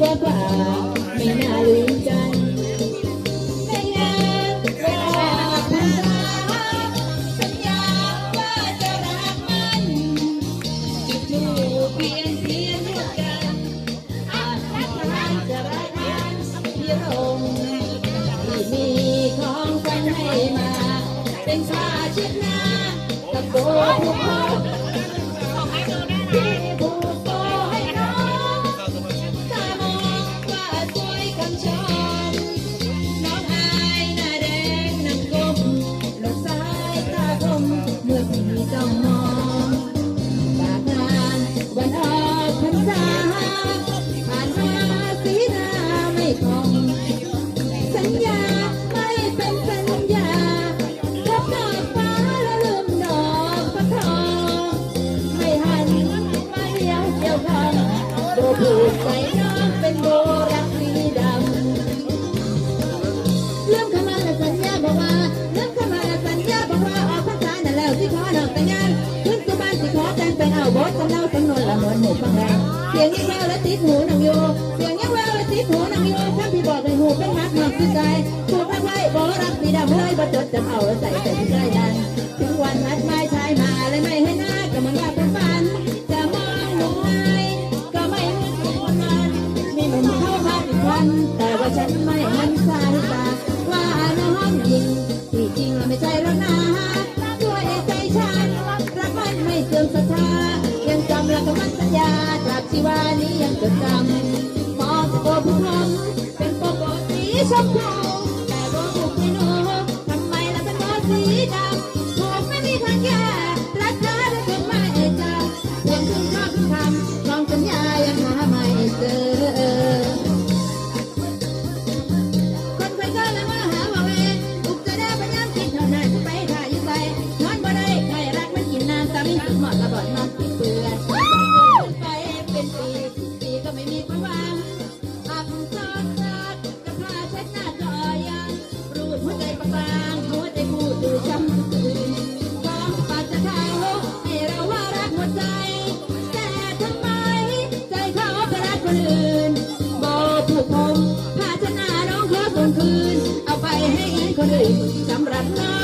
กว่าป่าไม่น่าลืมจันสัญญาว่าพรรษาสัญญาว่าจะรักมันจุดทูปเปลี่ยนเสียนกันอาชญากรรมสิร่งที่มีของกันให้มา เป็นชาช็ดนาตะโกนทุกค ลูใส่น้ำเป็นโบรักสีดำเรื่องคำว่าสัญญาบอกว่าเรื่องคำว่าสัญญาบอกว่าออกพรรษานั่นล้วที่ขอดอกแต่งงานขึ้นสบานที่ขอแต่งเป็นเอาบอสจำเล่าจำนวนละมวนหมูฟังแล้วเสียงยังแววและติหูนังโยเสียงยังแววและติหูนังโยข้าพี่บอกในหูเป็นฮักนอกที่ใจหูกพักไว้บอรักสีดำเลยบอจดจำเอาใส่ใส่ใจ กคืน เอาไปให้คนอื่นสำหรับน้อง